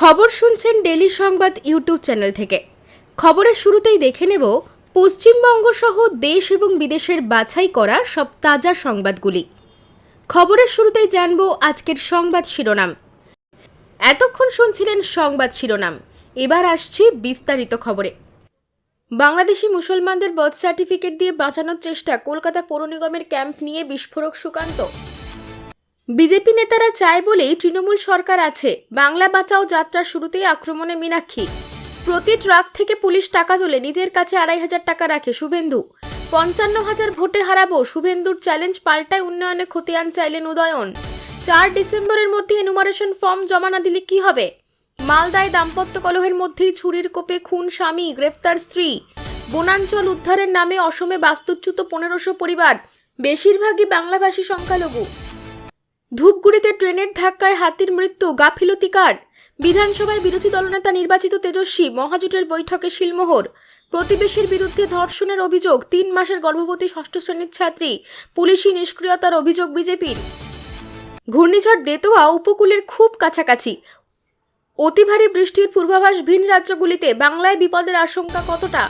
খবর শুনছেন ডেলি সংবাদ ইউটিউব চ্যানেল থেকে। খবরের শুরুতেই দেখে নেব, পশ্চিমবঙ্গ সহ দেশ এবং বিদেশের বাছাই করা সব তাজা সংবাদগুলি। খবরের শুরুতেই জানব আজকের সংবাদ শিরোনাম। এতক্ষণ শুনছিলেন সংবাদ শিরোনাম। এবার আসছি বিস্তারিত খবরে। বাংলাদেশি মুসলমানদের বার্থ সার্টিফিকেট দিয়ে বাঁচানোর চেষ্টা, কলকাতা পৌর নিগমের ক্যাম্প নিয়ে বিস্ফোরক সুকান্ত। বিজেপি নেতারা চায় বলেই তৃণমূল সরকার আছে। বাংলা বাঁচাও যাত্রার শুরুতেই আক্রমণে মীনাক্ষী। প্রতি ট্রাক থেকে পুলিশ টাকা তোলে, নিজের কাছে আড়াই হাজার টাকা রাখে শুভেন্দু। পঞ্চান্ন হাজার ভোটে হারাবো, শুভেন্দুর চ্যালেঞ্জ পাল্টায় উন্নয়নে খতিয়ান চাইলেন উদয়ন। চার ডিসেম্বরের মধ্যে এনুমারেশন ফর্ম জমা না দিলে কি হবে? মালদায় দাম্পত্য কলহের মধ্যেই ছুরির কোপে খুন স্বামী, গ্রেফতার স্ত্রী। বনাঞ্চল উদ্ধারের নামে অসমে বাস্তুচ্যুত পনেরোশো পরিবার। বেশিরভাগই বাংলাভাষী সংখ্যালঘু। ধূপগুড়িতে ট্রেনের ধাক্কায় হাতির মৃত্যু গাফিলতিকার বিধানসভায় বিরোধী দলনেতা নির্বাচিত তেজস্বী, মহাজোটের বৈঠকে শিলমোহর। প্রতিবেশীর বিরুদ্ধে ধর্ষণের অভিযোগ, তিন মাসের গর্ভবতী ষষ্ঠ শ্রেণির ছাত্রী, পুলিশি নিষ্ক্রিয়তার অভিযোগ বিজেপির। ঘূর্ণিঝড় দেতোয়া উপকূলের খুব কাছাকাছি। অতি ভারী বৃষ্টির পূর্বাভাস ভিন রাজ্যগুলিতে, বাংলায় বিপদের আশঙ্কা কতটা?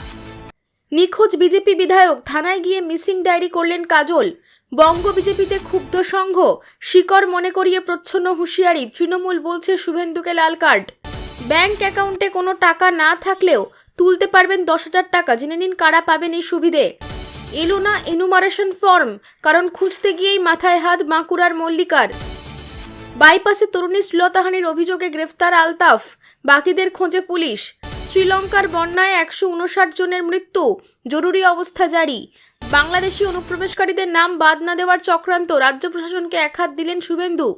নিখোঁজ বিজেপি বিধায়ক, থানায় গিয়ে মিসিং ডায়েরি করলেন কাজল। বঙ্গ বিজেপিতে ক্ষুব্ধ সংঘ। শিকড় মনে করিয়ে প্রচ্ছন্ন হুঁশিয়ারি। তৃণমূল বলছে শুভেন্দুকে লাল কার্ড। ব্যাংক অ্যাকাউন্টে কোনো টাকা না থাকলেও তুলতে পারবেন দশ হাজার টাকা। জেনে নিন কারা পাবেন এই সুবিধে। এলো না এনুমারেশন ফর্ম কারণ খুঁজতে গিয়েই মাথায় হাত বাঁকুড়ার মল্লিকার। বাইপাসে তরুণী শ্লীলতাহানির অভিযোগে গ্রেফতার আলতাফ। বাকিদের খোঁজে পুলিশ। শ্রীলঙ্কার বন্যায় একশো উনষাট জনের মৃত্যু। জরুরি অবস্থা জারি। বাংলাদেশি অনুপ্রবেশকারীদের নাম বাদ না দেওয়ার চক্রান্ত রাজ্য প্রশাসনকে একহাত দিলেন শুভেন্দু।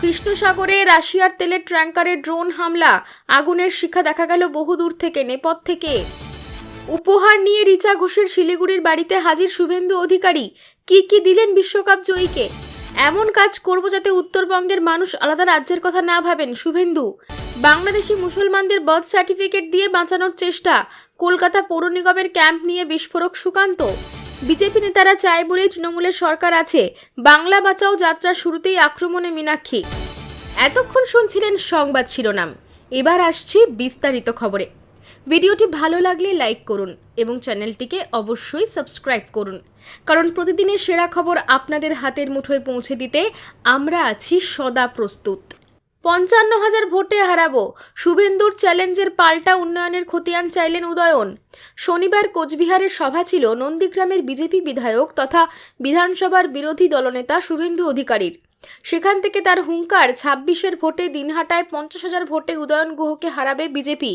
কৃষ্ণসাগরে রাশিয়ার তেলের ট্র্যাঙ্কারে ড্রোন হামলা, আগুনের শিখা দেখা গেল বহু দূর থেকে নেপথ থেকে। উপহার নিয়ে রিচা ঘোষের শিলিগুড়ির বাড়িতে হাজির শুভেন্দু অধিকারী, কি কি দিলেন বিশ্বকাপ জয়ীকে? এমন কাজ করব যাতে উত্তরবঙ্গের মানুষ আলাদা রাজ্যের কথা না ভাবেন শুভেন্দু। বাংলাদেশি মুসলমানদের বার্থ সার্টিফিকেট দিয়ে বাঁচানোর চেষ্টা, কলকাতা পৌর নিগমের ক্যাম্প নিয়ে বিস্ফোরক সুকান্ত। বিজেপি নেতারা চায় বলেই তৃণমূলের সরকার আছে। বাংলা বাঁচাও যাত্রার শুরুতেই আক্রমণে মীনাক্ষী। এতক্ষণ শুনছিলেন সংবাদ শিরোনাম। এবার আসছি বিস্তারিত খবরে। ভিডিওটি ভালো লাগলে লাইক করুন এবং চ্যানেলটিকে অবশ্যই সাবস্ক্রাইব করুন। কারণ প্রতিদিনের সেরা খবর আপনাদের হাতের মুঠোয় পৌঁছে দিতে আমরা আছি সদা প্রস্তুত। পঞ্চান্ন হাজার ভোটে হারাবো। শুভেন্দুর চ্যালেঞ্জের পাল্টা উন্নয়নের খতিয়ান চাইলেন উদয়ন। শনিবার কোচবিহারের সভা ছিল নন্দীগ্রামের বিজেপি বিধায়ক তথা বিধানসভার বিরোধী দলনেতা শুভেন্দু অধিকারীর। সেখান থেকে তার হুঙ্কার ছাব্বিশের ভোটে দিনহাটায় পঞ্চাশ হাজার ভোটে উদয়ন গুহকে হারাবে বিজেপি।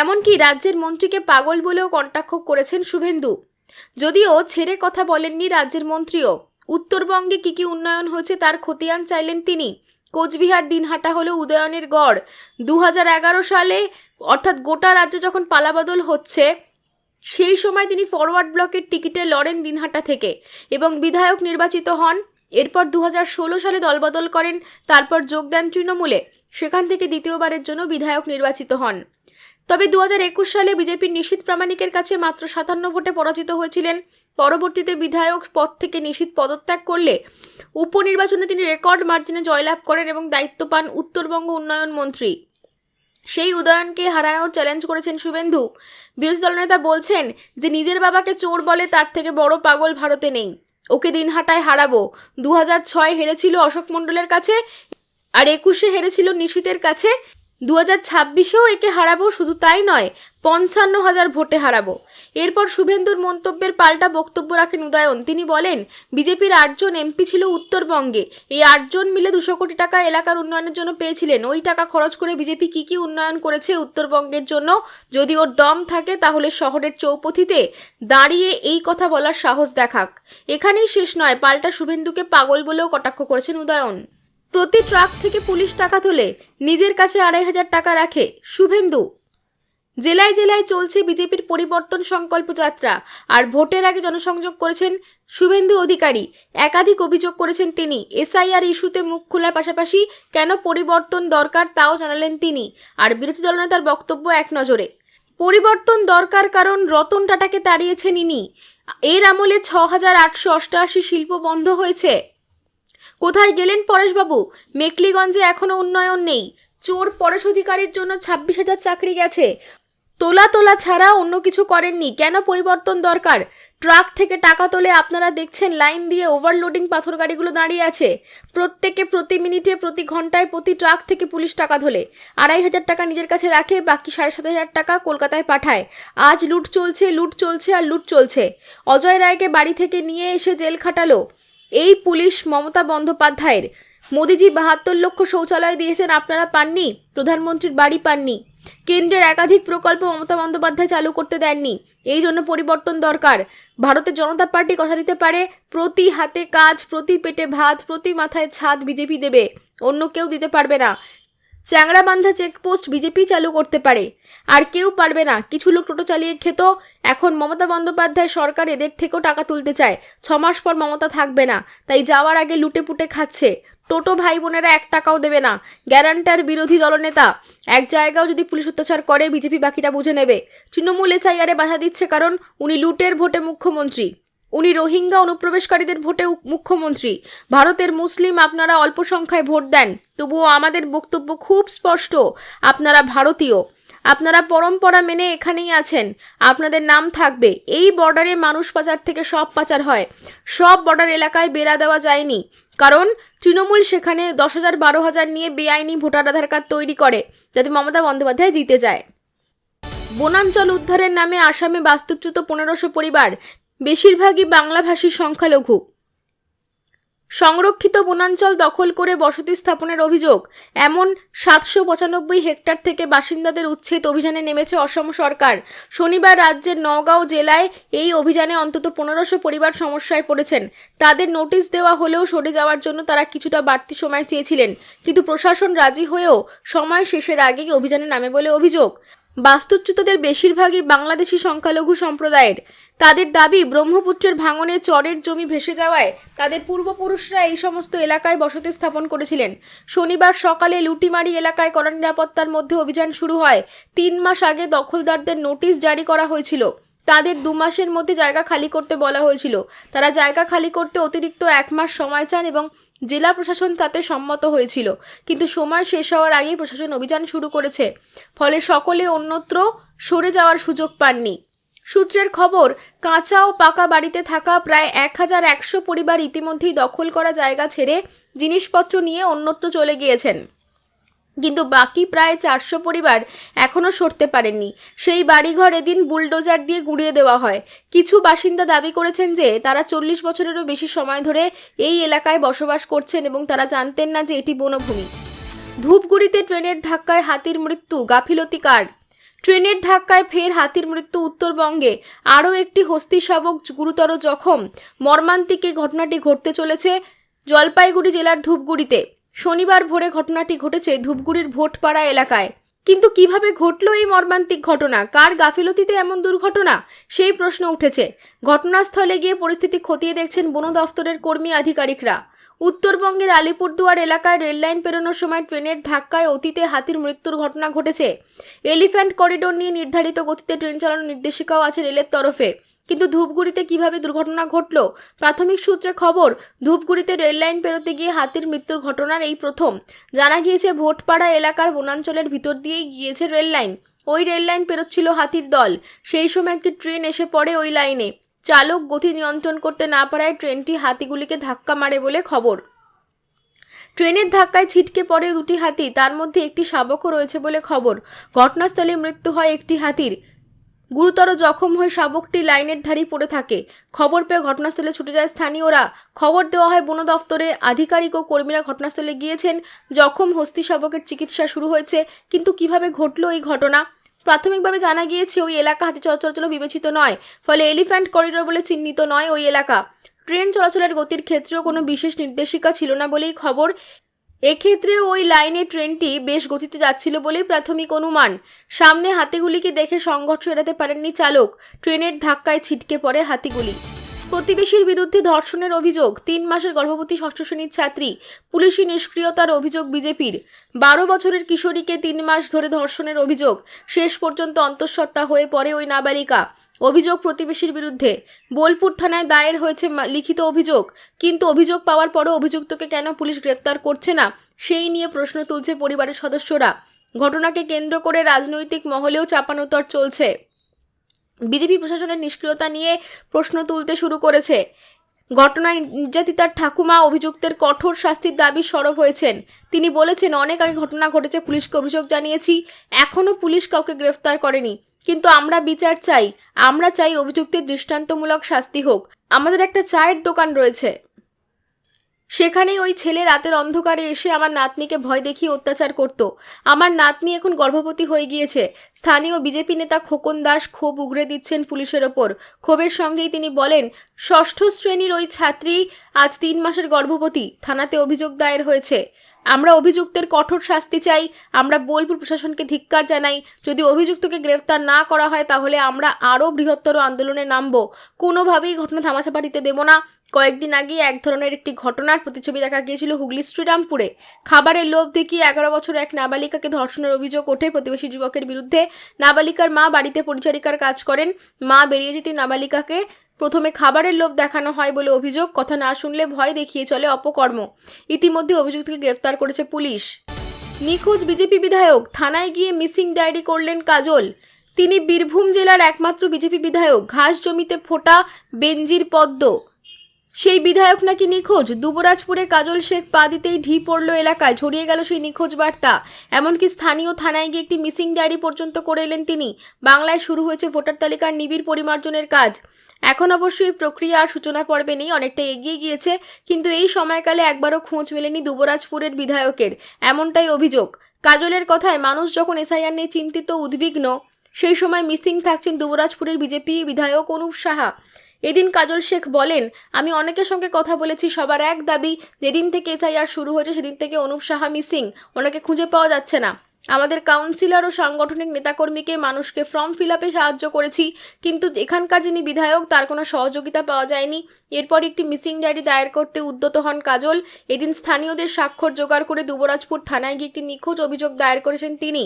এমনকি রাজ্যের মন্ত্রীকে পাগল বলেও কটাক্ষ করেছেন শুভেন্দু। যদিও ছেড়ে কথা বলেননি রাজ্যের মন্ত্রীও। উত্তরবঙ্গে কি কি উন্নয়ন হয়েছে তার খতিয়ান চাইলেন তিনি। কোচবিহার দিনহাটা হলো উদয়নের গড়। দু হাজার এগারো সালে অর্থাৎ গোটা রাজ্যে যখন পালাবদল হচ্ছে, সেই সময় তিনি ফরওয়ার্ড ব্লকের টিকিটে লড়েন দিনহাটা থেকে এবং বিধায়ক নির্বাচিত হন। এরপর দু হাজার ষোলো সালে দলবদল করেন, তারপর যোগ দেন তৃণমূলে। সেখান থেকে দ্বিতীয়বারের জন্য বিধায়ক নির্বাচিত হন। তবে দু হাজার একুশ সালে বিজেপির নিশীত প্রামাণিকের কাছে মাত্র সাতান্ন ভোটে পরাজিত হয়েছিলেন। পরবর্তীতে বিধায়ক পদ থেকে নিশীত পদত্যাগ করলে উপনির্বাচনে তিনি রেকর্ড মার্জিনে জয়লাভ করেন এবং দায়িত্ব পান উত্তরবঙ্গ উন্নয়ন মন্ত্রী। সেই উদয়নকে হারানোর চ্যালেঞ্জ করেছেন শুভেন্দু। বিরোধী দলনেতা বলছেন যে, নিজের বাবাকে চোর বলে তার থেকে বড় পাগল ভারতে নেই। ওকে দিনহাটায় হারাবো। দু হাজার ছয় হেরেছিল অশোক মণ্ডলের কাছে আর একুশে হেরেছিল নিশীতের কাছে। দু হাজার ছাব্বিশেও একে হারাবো শুধু তাই নয় পঞ্চান্ন হাজার ভোটে হারাবো। এরপর শুভেন্দুর মন্তব্যের পাল্টা বক্তব্য রাখেন উদয়ন। তিনি বলেন, বিজেপির আটজন এমপি ছিল উত্তরবঙ্গে। এই আটজন মিলে দুশো কোটি টাকা এলাকার উন্নয়নের জন্য পেয়েছিলেন। ওই টাকা খরচ করে বিজেপি কি কি উন্নয়ন করেছে উত্তরবঙ্গের জন্য? যদি ওর দম থাকে, তাহলে শহরের চৌপথিতে দাঁড়িয়ে এই কথা বলার সাহস দেখাক। এখানেই শেষ নয়, পাল্টা শুভেন্দুকে পাগল বলেও কটাক্ষ করেছেন উদয়ন। প্রতি ট্রাক থেকে পুলিশ টাকা তোলে নিজের কাছে আড়াই হাজার টাকা রাখে শুভেন্দু। জেলায় জেলায় চলছে বিজেপির পরিবর্তন সংকল্প যাত্রা, আর ভোটের আগে জনসংযোগ করেছেন শুভেন্দু অধিকারী। একাধিক অভিযোগ করেছেন তিনি। এসআইআর ইস্যুতে মুখ খোলার পাশাপাশি কেন পরিবর্তন দরকার তাও জানালেন তিনি, আর বিরোধী দলনেতার বক্তব্য এক নজরে। পরিবর্তন দরকার কারণ রতন টাটাকে তাড়িয়েছেন ইনি। এর আমলে ছ হাজার আটশো অষ্টআশি শিল্প বন্ধ হয়েছে। কোথায় গেলেন পরেশবাবু? মেকলিগঞ্জে এখনও উন্নয়ন নেই। চোর পরেশ অধিকারীর জন্য ছাব্বিশ হাজার চাকরি গেছে। তোলা তোলা ছাড়া অন্য কিছু করেননি। কেন পরিবর্তন দরকার? ট্রাক থেকে টাকা তোলে আপনারা দেখছেন লাইন দিয়ে ওভারলোডিং পাথর গাড়িগুলো দাঁড়িয়ে আছে। প্রত্যেকে প্রতি মিনিটে, প্রতি ঘন্টায় প্রতি ট্রাক থেকে পুলিশ টাকা তোলে আড়াই হাজার টাকা নিজের কাছে রাখে, বাকি সাড়ে সাত হাজার টাকা কলকাতায় পাঠায়। আজ লুট চলছে লুট চলছে আর লুট চলছে। অজয় রায়কে বাড়ি থেকে নিয়ে এসে জেল খাটালো। এই পুলিশ মমতা বন্দ্যোপাধ্যায়ের। মোদিজি বাহাত্তর লক্ষ শৌচালয় দিয়েছেন, আপনারা পাননি? প্রধানমন্ত্রীর বাড়ি পাননি। কেন্দ্রের একাধিক প্রকল্প মমতা বন্দ্যোপাধ্যায় চালু করতে দেননি। এই জন্য পরিবর্তন দরকার। ভারতের জনতা পার্টি কথা দিতে পারে, প্রতি হাতে কাজ, প্রতি পেটে ভাত, প্রতি মাথায় ছাদ বিজেপি দেবে। অন্য কেউ দিতে পারবে না। চ্যাংড়াবান্ধা চেকপোস্ট বিজেপি চালু করতে পারে। আর কেউ পারবে না। কিছু লোক টোটো চালিয়ে খেত। এখন মমতা বন্দ্যোপাধ্যায় সরকার এদের থেকেও টাকা তুলতে চায়। ছমাস পর মমতা থাকবে না। তাই যাওয়ার আগে লুটে পুটে খাচ্ছে। টোটো ভাই বোনেরা এক টাকাও দেবে না। গ্যারান্টার বিরোধী দলনেতা। এক জায়গাও যদি পুলিশ অত্যাচার করে, বিজেপি বাকিটা বুঝে নেবে। তৃণমূল এসআইআরে বাধা দিচ্ছে কারণ উনি লুটের ভোটে মুখ্যমন্ত্রী। উনি রোহিঙ্গা অনুপ্রবেশকারীদের ভোটে মুখ্যমন্ত্রী। ভারতের মুসলিম আপনারা অল্প সংখ্যায় ভোট দেন। তবুও আমাদের বক্তব্য খুব স্পষ্ট। আপনারা ভারতীয়। আপনারা পরম্পরা মেনে এখানেই আছেন। আপনাদের নাম থাকবে। এই বর্ডারে মানুষ পাচার থেকে সব পাচার হয়। সব বর্ডার এলাকায় বেড়া দেওয়া যায়নি। কারণ তৃণমূল সেখানে দশ হাজার, বারো হাজার নিয়ে বেআইনি ভোটার আধার কার্ড তৈরি করে, যাতে মমতা বন্দ্যোপাধ্যায় জিতে যায়। বনাঞ্চল উদ্ধারের নামে আসামে বাস্তুচ্যুত পনেরোশো পরিবার। বেশিরভাগই বাংলাভাষী সংখ্যালঘু। সংরক্ষিত বনাঞ্চল দখল করে বসতি স্থাপনের অভিযোগ, এমন সাতশো পঁচানব্বই হেক্টর থেকে বাসিন্দাদের উচ্ছেদ অভিযানে নেমেছে অসম সরকার। শনিবার রাজ্যের নওগাঁও জেলায় এই অভিযানে অন্তত পনেরোশো পরিবার সমস্যায় পড়েছেন। তাদের নোটিশ দেওয়া হলেও সরে যাওয়ার জন্য তারা কিছুটা বাড়তি সময় চেয়েছিলেন। কিন্তু প্রশাসন রাজি হয়েও সময় শেষের আগেই অভিযানে নামে বলে অভিযোগ। বাস্তুচ্যুতদের বেশিরভাগই বাংলাদেশি সংখ্যালঘু সম্প্রদায়ের। তাদের দাবি, ব্রহ্মপুত্রের ভাঙনে চরের জমি ভেসে যাওয়ায় তাদের পূর্বপুরুষরা এই সমস্ত এলাকায় বসতি স্থাপন করেছিলেন। শনিবার সকালে লুটিমারি এলাকায় কড়া নিরাপত্তার মধ্যে অভিযান শুরু হয়। তিন মাস আগে দখলদারদের নোটিশ জারি করা হয়েছিল। তাদের দু মাসের মধ্যে জায়গা খালি করতে বলা হয়েছিল। তারা জায়গা খালি করতে অতিরিক্ত এক মাস সময় চান এবং জেলা প্রশাসন তাতে সম্মত হয়েছিল, কিন্তু সময় শেষ হওয়ার আগেই প্রশাসন অভিযান শুরু করেছে, ফলে সকলে অন্যত্র সরে যাওয়ার সুযোগ পাননি। সূত্রের খবর, কাঁচা ও পাকা বাড়িতে থাকা প্রায় এক হাজার একশো পরিবার ইতিমধ্যেই দখল করা জায়গা ছেড়ে জিনিসপত্র নিয়ে অন্যত্র চলে গিয়েছেন। কিন্তু বাকি প্রায় চারশো পরিবার এখনও সরতে পারেননি। সেই বাড়িঘর এদিন বুলডোজার দিয়ে গুড়িয়ে দেওয়া হয়। কিছু বাসিন্দা দাবি করেছেন যে, তারা চল্লিশ বছরেরও বেশি সময় ধরে এই এলাকায় বসবাস করছেন এবং তারা জানতেন না যে এটি বনভূমি। ধূপগুড়িতে ট্রেনের ধাক্কায় হাতির মৃত্যু, গাফিলতি কার? ট্রেনের ধাক্কায় ফের হাতির মৃত্যু উত্তরবঙ্গে। আরও একটি হস্তি শাবক গুরুতর জখম। মর্মান্তিক ঘটনাটি ঘটতে চলেছে জলপাইগুড়ি জেলার ধূপগুড়িতে। শনিবার ভোরে ঘটনাটি ঘটেছে ধূপগুড়ির ভোটপাড়া এলাকায়। কিন্তু কীভাবে ঘটল এই মর্মান্তিক ঘটনা? কার গাফিলতিতে এমন দুর্ঘটনা? সেই প্রশ্ন উঠেছে। ঘটনাস্থলে গিয়ে পরিস্থিতি খতিয়ে দেখছেন বন দফতরের কর্মী আধিকারিকরা। উত্তরবঙ্গের আলিপুরদুয়ার এলাকায় রেললাইন পেরোনোর সময় ট্রেনের ধাক্কায় অতীতে হাতির মৃত্যুর ঘটনা ঘটেছে। এলিফ্যান্ট করিডোর নিয়ে নির্ধারিত গতিতে ট্রেন চালানোর নির্দেশিকাও আছে রেলের তরফে। কিন্তু ধূপগুড়িতে কীভাবে দুর্ঘটনা ঘটল? প্রাথমিক সূত্রে খবর, ধূপগুড়িতে রেললাইন পেরোতে গিয়ে হাতির মৃত্যুর ঘটনার এই প্রথম। জানা গিয়েছে, ভোটপাড়া এলাকার বনাঞ্চলের ভিতর দিয়েই গিয়েছে রেললাইন। ওই রেললাইন পেরোচ্ছিল হাতির দল। সেই সময় একটি ট্রেন এসে পড়ে ওই লাইনে। চালক গতি নিয়ন্ত্রণ করতে না পারায় ট্রেনটি হাতিগুলিকে ধাক্কা মারে বলে খবর। ট্রেনের ধাক্কায় ছিটকে পড়ে দুটি হাতি, তার মধ্যে একটি শাবকও রয়েছে বলে খবর। ঘটনাস্থলে মৃত্যু হয় একটি হাতির। গুরুতর জখম হয়ে শাবকটি লাইনের ধারেই পড়ে থাকে। খবর পেয়ে ঘটনাস্থলে ছুটে যায় স্থানীয়রা। খবর দেওয়া হয় বন দফতরে আধিকারিক ও কর্মীরা ঘটনাস্থলে গিয়েছেন। জখম, হস্তি শাবকের চিকিৎসা শুরু হয়েছে। কিন্তু কীভাবে ঘটল এই ঘটনা? প্রাথমিকভাবে জানা গিয়েছে, ওই এলাকা হাতি চলাচল বিবেচিত নয়, ফলে এলিফ্যান্ট করিডোর বলে চিহ্নিত নয় ওই এলাকা। ট্রেন চলাচলের গতির ক্ষেত্রেও কোনো বিশেষ নির্দেশিকা ছিল না বলেই খবর। এক্ষেত্রে ওই লাইনে ট্রেনটি বেশ গতিতে যাচ্ছিল বলেই প্রাথমিক অনুমান। সামনে হাতিগুলিকে দেখে সংঘর্ষ এড়াতে পারেননি চালক। ট্রেনের ধাক্কায় ছিটকে পড়ে হাতিগুলি। প্রতিবেশীর বিরুদ্ধে ধর্ষণের অভিযোগ, তিন মাসের গর্ভবতী ষষ্ঠ শ্রেণির ছাত্রী, পুলিশি নিষ্ক্রিয়তার অভিযোগ বিজেপির। বারো বছরের কিশোরীকে তিন মাস ধরে ধর্ষণের অভিযোগ, শেষ পর্যন্ত অন্তঃসত্ত্বা হয়ে পড়ে ওই নাবালিকা। অভিযোগ প্রতিবেশীর বিরুদ্ধে। বোলপুর থানায় দায়ের হয়েছে লিখিত অভিযোগ, কিন্তু অভিযোগ পাওয়ার পরও অভিযুক্তকে কেন পুলিশ গ্রেপ্তার করছে না, সেই নিয়ে প্রশ্ন তুলছে পরিবারের সদস্যরা। ঘটনাকে কেন্দ্র করে রাজনৈতিক মহলেও চাপানোতর চলছে। বিজেপি প্রশাসনের নিষ্ক্রিয়তা নিয়ে প্রশ্ন তুলতে শুরু করেছে। ঘটনায় নির্যাতিতার ঠাকুমা অভিযুক্তের কঠোর শাস্তির দাবি সরব হয়েছেন। তিনি বলেছেন, অনেক আগে ঘটনা ঘটেছে, পুলিশকে অভিযোগ জানিয়েছি। এখনও পুলিশ কাউকে গ্রেফতার করেনি। কিন্তু আমরা বিচার চাই। আমরা চাই অভিযুক্তের দৃষ্টান্তমূলক শাস্তি হোক। আমাদের একটা চায়ের দোকান রয়েছে। সেখানেই ওই ছেলে রাতের অন্ধকারে এসে আমার নাতনিকে ভয় দেখিয়ে অত্যাচার করত। আমার নাতনি এখন গর্ভবতী হয়ে গিয়েছে। স্থানীয় বিজেপি নেতা খোকন দাস ক্ষোভ উগরে দিচ্ছেন পুলিশের ওপর। ক্ষোভের সঙ্গেই তিনি বলেন, ষষ্ঠ শ্রেণির ওই ছাত্রী আজ তিন মাসের গর্ভবতী। থানাতে অভিযোগ দায়ের হয়েছে। আমরা অভিযুক্তের কঠোর শাস্তি চাই। আমরা বোলপুর প্রশাসনকে ধিক্কার জানাই। যদি অভিযুক্তকে গ্রেফতার না করা হয় তাহলে আমরা আরও বৃহত্তর আন্দোলনে নামব। কোনোভাবেই ঘটনা থামাচাপা দিতে দেব না। কয়েকদিন আগে এক ধরনের একটি ঘটনার প্রতিছবি দেখা গিয়েছিল হুগলি শ্রীরামপুরে। খাবারের লোভ দেখিয়ে এগারো বছর এক নাবালিকাকে ধর্ষণের অভিযোগ ওঠে? প্রতিবেশী যুবকের বিরুদ্ধে নাবালিকার মা বাড়িতে পরিচারিকার কাজ করেন। মা বেরিয়ে যেতে নাবালিকাকে প্রথমে খাবারের লোভ দেখানো হয় বলে অভিযোগ, কথা না শুনলে ভয় দেখিয়ে চলে অপকর্ম। ইতিমধ্যে অভিযুক্তকে গ্রেফতার করেছে পুলিশ। নিখোঁজ বিজেপি বিধায়ক, থানায় গিয়ে মিসিং ডায়েরি করলেন কাজল। তিনি বীরভূম জেলার একমাত্র বিজেপি বিধায়ক। ঘাস জমিতে ফোটা বেঞ্জির পদ্ম। সেই বিধায়ক নাকি নিখোঁজ? দুবরাজপুরে কাজল শেখ পা দিতেই ঢি পড়ল এলাকায়। ছড়িয়ে গেল সেই নিখোঁজ বার্তা। এমনকি স্থানীয় থানায় গিয়ে একটি মিসিং ডায়েরি পর্যন্ত করে এলেন তিনি। বাংলায় শুরু হয়েছে ভোটার তালিকার নিবিড় পরিমার্জনের কাজ। এখন অবশ্যই এই প্রক্রিয়া আর সূচনা পর্বে নেই অনেকটা এগিয়ে গিয়েছে। কিন্তু এই সময়কালে একবারও খোঁজ মেলেনি দুবরাজপুরের বিধায়কের। এমনটাই অভিযোগ। কাজলের কথায় মানুষ যখন এসআইআর নিয়ে চিন্তিত, উদ্বিগ্ন, সেই সময় মিসিং থাকছেন দুবরাজপুরের বিজেপি বিধায়ক অনুপ সাহা। এদিন কাজল শেখ বলেন, আমি অনেকের সঙ্গে কথা বলেছি, সবার এক দাবি, যেদিন থেকে এসআইআর শুরু হয়েছে, সেদিন থেকে অনুপ সাহা মিসিং, ওনাকে খুঁজে পাওয়া যাচ্ছে না। আমাদের কাউন্সিলর ও সাংগঠনিক নেতাকর্মীকে মানুষকে ফর্ম ফিল আপে সাহায্য করেছি, কিন্তু এখানকার যিনি বিধায়ক, তার কোনো সহযোগিতা পাওয়া যায়নি। এরপর একটি মিসিং ডায়েরি দায়ের করতে উদ্যত হন কাজল। এদিন স্থানীয়দের স্বাক্ষর জোগাড় করে দুবরাজপুর থানায় গিয়ে একটি নিখোঁজ অভিযোগ দায়ের করেছেন তিনি।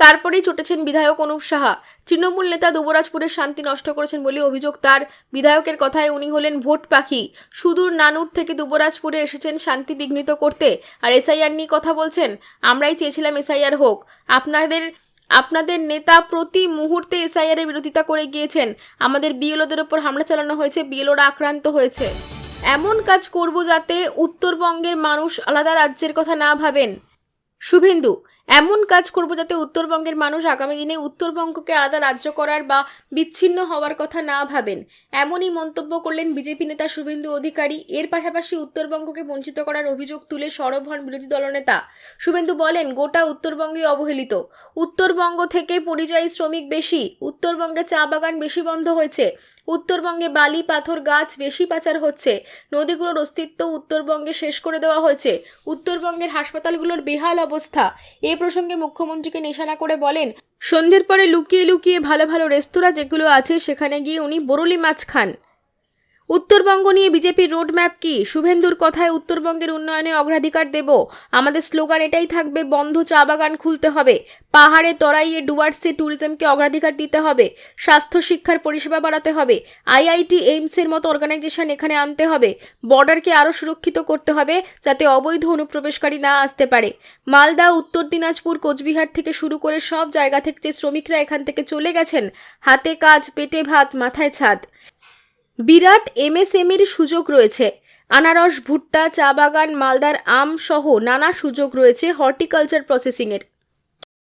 তারপরেই চটেছেন বিধায়ক অনুপ সাহা। তৃণমূল নেতা দুবরাজপুরের শান্তি নষ্ট করেছেন বলে অভিযোগ তার। বিধায়কের কথায় উনি হলেন ভোট পাখি। সুদূর নানুর থেকে দুবরাজপুরে এসেছেন শান্তি বিঘ্নিত করতে। আর এসআইআর নিয়ে কথা বলছেন, আমরাই চেয়েছিলাম এসআইআর হোক। আপনাদের আপনাদের নেতা প্রতি মুহূর্তে এসআইআর এর বিরোধিতা করে গিয়েছেন। আমাদের বিএলওদের ওপর হামলা চালানো হয়েছে, বিএলওরা আক্রান্ত হয়েছে। এমন কাজ করব যাতে উত্তরবঙ্গের মানুষ আলাদা রাজ্যের কথা না ভাবেন। শুভেন্দু এমন কাজ করব যাতে উত্তরবঙ্গের মানুষ আগামী দিনে উত্তরবঙ্গকে আলাদা রাজ্য করার বা বিচ্ছিন্ন হওয়ার কথা না ভাবেন। এমনই মন্তব্য করলেন বিজেপি নেতা শুভেন্দু অধিকারী। এর পাশাপাশি উত্তরবঙ্গকে বঞ্চিত করার অভিযোগ তুলে সরব হন বিরোধী দলনেতা। শুভেন্দু বলেন, গোটা উত্তরবঙ্গে অবহেলিত। উত্তরবঙ্গ থেকে পরিযায়ী শ্রমিক বেশি, উত্তরবঙ্গে চা বাগান বেশি বন্ধ হয়েছে। উত্তরবঙ্গে বালি, পাথর, গাছ বেশি পাচার হচ্ছে। নদীগুলোর অস্তিত্ব উত্তরবঙ্গে শেষ করে দেওয়া হয়েছে। উত্তরবঙ্গের হাসপাতালগুলোর বেহাল অবস্থা। এ প্রসঙ্গে মুখ্যমন্ত্রীকে নিশানা করে বলেন, সন্ধ্যের পরে লুকিয়ে লুকিয়ে ভালো ভালো রেস্তোরাঁ যেগুলো আছে, সেখানে গিয়ে উনি বরলি মাছ খান। উত্তরবঙ্গ নিয়ে বিজেপির রোডম্যাপ কি? শুভেন্দুর কথায় উত্তরবঙ্গের উন্নয়নে অগ্রাধিকার দেব। আমাদের স্লোগান এটাই থাকবে, বন্ধ চা বাগান খুলতে হবে। পাহাড়ে তরাইয়ে ডুয়ার্সে ট্যুরিজমকে অগ্রাধিকার দিতে হবে। স্বাস্থ্য, শিক্ষার পরিষেবা বাড়াতে হবে। আইআইটি এইমসের মতো অর্গানাইজেশন এখানে আনতে হবে। বর্ডারকে আরও সুরক্ষিত করতে হবে যাতে অবৈধ অনুপ্রবেশকারী না আসতে পারে। মালদা, উত্তর দিনাজপুর, কোচবিহার থেকে শুরু করে সব জায়গা থেকে যে শ্রমিকরা এখান থেকে চলে গেছেন, হাতে কাজ, পেটে ভাত, মাথায় ছাদ। বিরাট এমএসএমির সুযোগ রয়েছে। আনারস, ভুট্টা, চা বাগান, মালদার আম সহ নানা সুযোগ রয়েছে হর্টিকালচার প্রসেসিংয়ের।